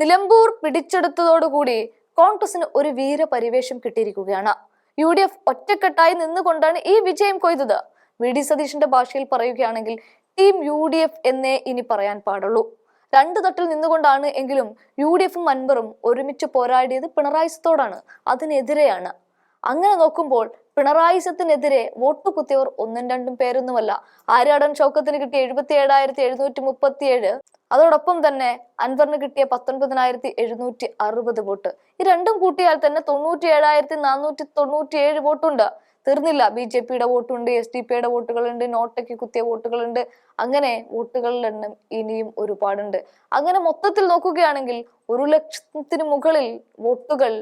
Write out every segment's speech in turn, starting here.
നിലമ്പൂർ പിടിച്ചെടുത്തതോടുകൂടി കോൺഗ്രസിന് ഒരു വീരപരിവേഷം കിട്ടിയിരിക്കുകയാണ്. യു ഡി എഫ് ഒറ്റക്കെട്ടായി നിന്നുകൊണ്ടാണ് ഈ വിജയം കൊയ്തത്. വി. ഡി. സതീഷിന്റെ ഭാഷയിൽ പറയുകയാണെങ്കിൽ ടീം യു ഡി എഫ് എന്നേ ഇനി പറയാൻ പാടുള്ളൂ. രണ്ട് തട്ടിൽ നിന്നുകൊണ്ടാണ് എങ്കിലും യു ഡി എഫും അൻവറും ഒരുമിച്ച് പോരാടിയത് പിണറായിസത്തോടാണ് അതിനെതിരെയാണ്. അങ്ങനെ നോക്കുമ്പോൾ പിണറായിസത്തിനെതിരെ വോട്ട് കുത്തിയവർ ഒന്നും രണ്ടും പേരൊന്നുമല്ല. ആര്യാടൻ ചൗക്കത്തിന് കിട്ടിയ എഴുപത്തി ഏഴായിരത്തി എഴുന്നൂറ്റി മുപ്പത്തി ഏഴ് അതോടൊപ്പം തന്നെ അൻവറിന് കിട്ടിയ പത്തൊൻപതിനായിരത്തി എഴുന്നൂറ്റി അറുപത് വോട്ട്. ഈ രണ്ടും കൂട്ടിയാൽ തന്നെ തൊണ്ണൂറ്റി ഏഴായിരത്തി നാനൂറ്റി തൊണ്ണൂറ്റി ഏഴ് വോട്ടുണ്ട്. തീർന്നില്ല. ബി ജെ പിയുടെ വോട്ടുണ്ട് എസ് ഡി പിയുടെ വോട്ടുകളുണ്ട് നോട്ടയ്ക്ക് കുത്തിയ വോട്ടുകളുണ്ട്. അങ്ങനെ വോട്ടുകളുടെ എണ്ണം ഇനിയും ഒരുപാടുണ്ട്. അങ്ങനെ മൊത്തത്തിൽ നോക്കുകയാണെങ്കിൽ ഒരു ലക്ഷത്തിന് മുകളിൽ വോട്ടുകൾ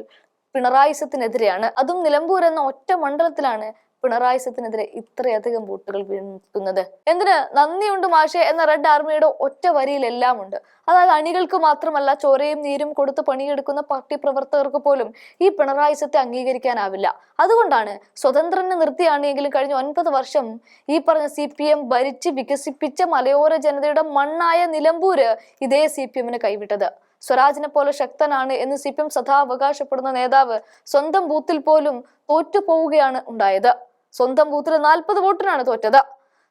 പിണറായിസത്തിനെതിരെയാണ്. അതും നിലമ്പൂർ എന്ന ഒറ്റ മണ്ഡലത്തിലാണ് പിണറായിസത്തിനെതിരെ ഇത്രയധികം വോട്ടുകൾ വീഴ്ത്തുന്നത് എന്തിന്? നന്ദിയുണ്ട് മാഷെ എന്ന റെഡ് ആർമിയുടെ ഒറ്റ വരിയിലെല്ലാം ഉണ്ട് അതായത് അണികൾക്ക് മാത്രമല്ല ചോരയും നീരും കൊടുത്ത് പണിയെടുക്കുന്ന പാർട്ടി പ്രവർത്തകർക്ക് പോലും ഈ പിണറായിസത്തെ അംഗീകരിക്കാനാവില്ല. അതുകൊണ്ടാണ് സ്വതന്ത്രനെ നിർത്തിയാണെങ്കിലും കഴിഞ്ഞ ഒൻപത് വർഷം ഈ പറഞ്ഞ സി പി എം ഭരിച്ച് വികസിപ്പിച്ച മലയോര ജനതയുടെ മണ്ണായ നിലമ്പൂര് ഇതേ സി പി എമ്മിന് കൈവിട്ടത്. സ്വരാജിനെ പോലെ ശക്തനാണ് എന്ന് സി പി എം സദാ അവകാശപ്പെടുന്ന നേതാവ് സ്വന്തം ബൂത്തിൽ പോലും തോറ്റു പോവുകയാണ് ഉണ്ടായത്. സ്വന്തം ബൂത്തിൽ നാൽപ്പത് വോട്ടിനാണ് തോറ്റത്.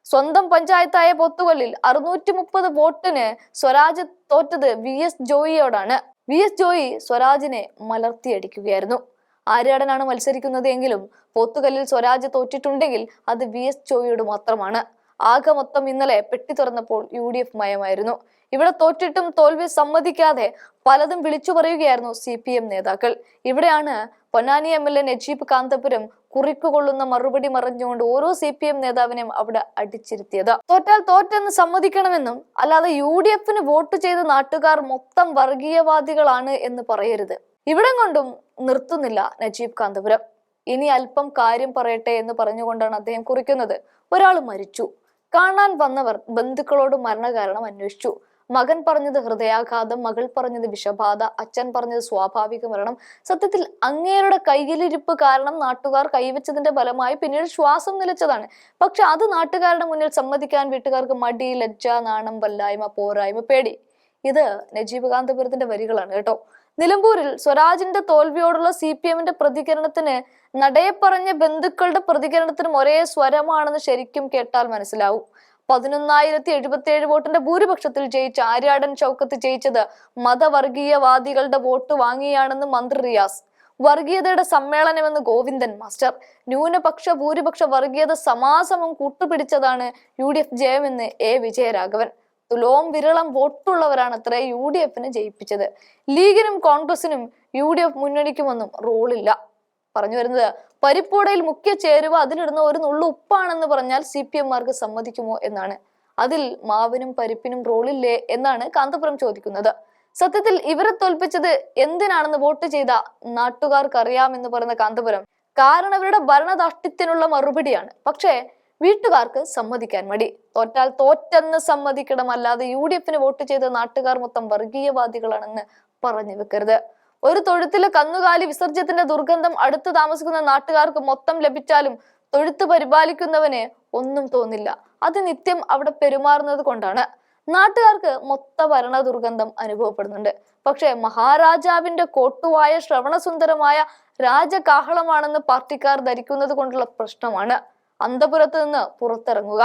സ്വന്തം പഞ്ചായത്തായ പൊത്തുകളിൽ അറുന്നൂറ്റി മുപ്പത് വോട്ടിന് സ്വരാജ് തോറ്റത് വി എസ് ജോയിയോടാണ്. വി എസ് ജോയി സ്വരാജിനെ മലർത്തിയടിക്കുകയായിരുന്നു. ആര്യാടനാണ് മത്സരിക്കുന്നത് എങ്കിലും പോത്തുകല്ലിൽ സ്വരാജ് തോറ്റിട്ടുണ്ടെങ്കിൽ അത് വി എസ് ജോയിയോട് മാത്രമാണ്. ആകെ മൊത്തം ഇന്നലെ പെട്ടി തുറന്നപ്പോൾ യു ഡി എഫ് മയമായിരുന്നു. ഇവിടെ തോറ്റിട്ടും തോൽവി സമ്മതിക്കാതെ പലതും വിളിച്ചു പറയുകയായിരുന്നു സി പി എം നേതാക്കൾ. ഇവിടെയാണ് Ponnani M L A Najeeb Kanthapuram കുറിക്കുകൊള്ളുന്ന മറുപടി മറിഞ്ഞുകൊണ്ട് ഓരോ സി പി എം നേതാവിനെയും അവിടെ അടിച്ചിരുത്തിയത്. തോറ്റാൽ തോറ്റെന്ന് സമ്മതിക്കണമെന്നും അല്ലാതെ യു ഡി എഫിന് വോട്ട് ചെയ്ത നാട്ടുകാർ മൊത്തം വർഗീയവാദികളാണ് എന്ന് പറയരുത്. ഇവിടം കൊണ്ടും നിർത്തുന്നില്ല നജീബ് കാന്തപുരം. ഇനി അല്പം കാര്യം പറയട്ടെ എന്ന് പറഞ്ഞുകൊണ്ടാണ് അദ്ദേഹം കുറിക്കുന്നത്. ഒരാൾ മരിച്ചു. കാണാൻ വന്നവർ ബന്ധുക്കളോട് മരണകാരണം അന്വേഷിച്ചു. മകൻ പറഞ്ഞത് ഹൃദയാഘാതം മകൾ പറഞ്ഞത് വിഷബാധ അച്ഛൻ പറഞ്ഞത് സ്വാഭാവിക മരണം. സത്യത്തിൽ അങ്ങേരുടെ കയ്യിലിരിപ്പ് കാരണം നാട്ടുകാർ കൈവച്ചതിന്റെ ഫലമായി പിന്നീട് ശ്വാസം നിലച്ചതാണ്. പക്ഷെ അത് നാട്ടുകാരുടെ മുന്നിൽ സമ്മതിക്കാൻ വീട്ടുകാർക്ക് മടി ലജ്ജ നാണം വല്ലായ്മ പോരായ്മ പേടി. ഇത് നജീബ് കാന്തപുരത്തിന്റെ വരികളാണ് കേട്ടോ. നിലമ്പൂരിൽ സ്വരാജിന്റെ തോൽവിയോടുള്ള സി പി എമ്മിന്റെ പ്രതികരണത്തിന് നടയെ പറഞ്ഞ ബന്ധുക്കളുടെ പ്രതികരണത്തിനും ഒരേ സ്വരമാണെന്ന് ശരിക്കും കേട്ടാൽ മനസ്സിലാവും. പതിനൊന്നായിരത്തി എഴുപത്തി ഏഴ് വോട്ടിന്റെ ഭൂരിപക്ഷത്തിൽ ജയിച്ച ആര്യാടൻ ചൗക്കത്ത് ജയിച്ചത് മതവർഗീയവാദികളുടെ വോട്ട് വാങ്ങിയാണെന്ന് മന്ത്രി റിയാസ്. വർഗീയതയുടെ സമ്മേളനമെന്ന് ഗോവിന്ദൻ മാസ്റ്റർ. ന്യൂനപക്ഷ ഭൂരിപക്ഷ വർഗീയത സമാസമം കൂട്ടുപിടിച്ചതാണ് യു ഡി എഫ് ജയമെന്ന് എ വിജയരാഘവൻ. തുലോം വിരളം വോട്ടുള്ളവരാണ് അത്ര യു ഡി എഫിന് ജയിപ്പിച്ചത്. ലീഗിനും കോൺഗ്രസിനും യു ഡി എഫ് മുന്നണിക്കുമൊന്നും റോളില്ല പറഞ്ഞു വരുന്നത് പരിപ്പോടയിൽ മുഖ്യ ചേരുവ അതിലിടുന്ന ഒരു നുള്ളു ഉപ്പാണെന്ന് പറഞ്ഞാൽ സി പി എംമാർക്ക് സമ്മതിക്കുമോ എന്നാണ്. അതിൽ മാവിനും പരിപ്പിനും റോളില്ലേ എന്നാണ് കാന്തപുരം ചോദിക്കുന്നത്. സത്യത്തിൽ ഇവരെ തോൽപ്പിച്ചത് എന്തിനാണെന്ന് വോട്ട് ചെയ്ത നാട്ടുകാർക്ക് അറിയാമെന്ന് പറയുന്ന കാന്തപുരം. കാരണം ഇവരുടെ ഭരണദാഷ്ട്യത്തിനുള്ള മറുപടിയാണ്. പക്ഷേ വീട്ടുകാർക്ക് സമ്മതിക്കാൻ മടി. തോറ്റാൽ തോറ്റെന്ന് സമ്മതിക്കണം അല്ലാതെ യു ഡി എഫിന് വോട്ട് ചെയ്ത നാട്ടുകാർ മൊത്തം വർഗീയവാദികളാണെന്ന് പറഞ്ഞു വെക്കരുത്. ഒരു തൊഴുത്തിലെ കന്നുകാലി വിസർജ്യത്തിന്റെ ദുർഗന്ധം അടുത്ത് താമസിക്കുന്ന നാട്ടുകാർക്ക് മൊത്തം ലഭിച്ചാലും തൊഴുത്ത് പരിപാലിക്കുന്നവന് ഒന്നും തോന്നില്ല. അത് നിത്യം അവിടെ പെരുമാറുന്നത് കൊണ്ടാണ്. നാട്ടുകാർക്ക് മൊത്ത ഭരണ ദുർഗന്ധം അനുഭവപ്പെടുന്നുണ്ട്. പക്ഷേ മഹാരാജാവിന്റെ കോട്ടുവായ ശ്രവണസുന്ദരമായ രാജകാഹളമാണെന്ന് പാർട്ടിക്കാർ ധരിക്കുന്നത് കൊണ്ടുള്ള പ്രശ്നമാണ്. അന്തപുരത്ത് നിന്ന് പുറത്തിറങ്ങുക.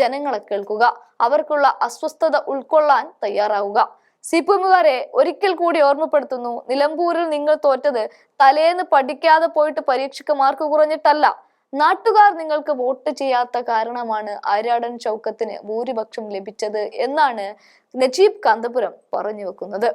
ജനങ്ങളെ കേൾക്കുക. അവർക്കുള്ള അസ്വസ്ഥത ഉൾക്കൊള്ളാൻ തയ്യാറാവുക. സി പി എമ്മുകാരെ ഒരിക്കൽ കൂടി ഓർമ്മപ്പെടുത്തുന്നു. നിലമ്പൂരിൽ നിങ്ങൾ തോറ്റത് തലേന്ന് പഠിക്കാതെ പോയിട്ട് പരീക്ഷയ്ക്ക് മാർക്ക് കുറഞ്ഞിട്ടല്ല. നാട്ടുകാർ നിങ്ങൾക്ക് വോട്ട് ചെയ്യാത്ത കാരണമാണ് ആര്യാടൻ ചൗക്കത്തിന് ഭൂരിപക്ഷം ലഭിച്ചത് എന്നാണ് നജീബ് കാന്തപുരം പറഞ്ഞു വെക്കുന്നത്.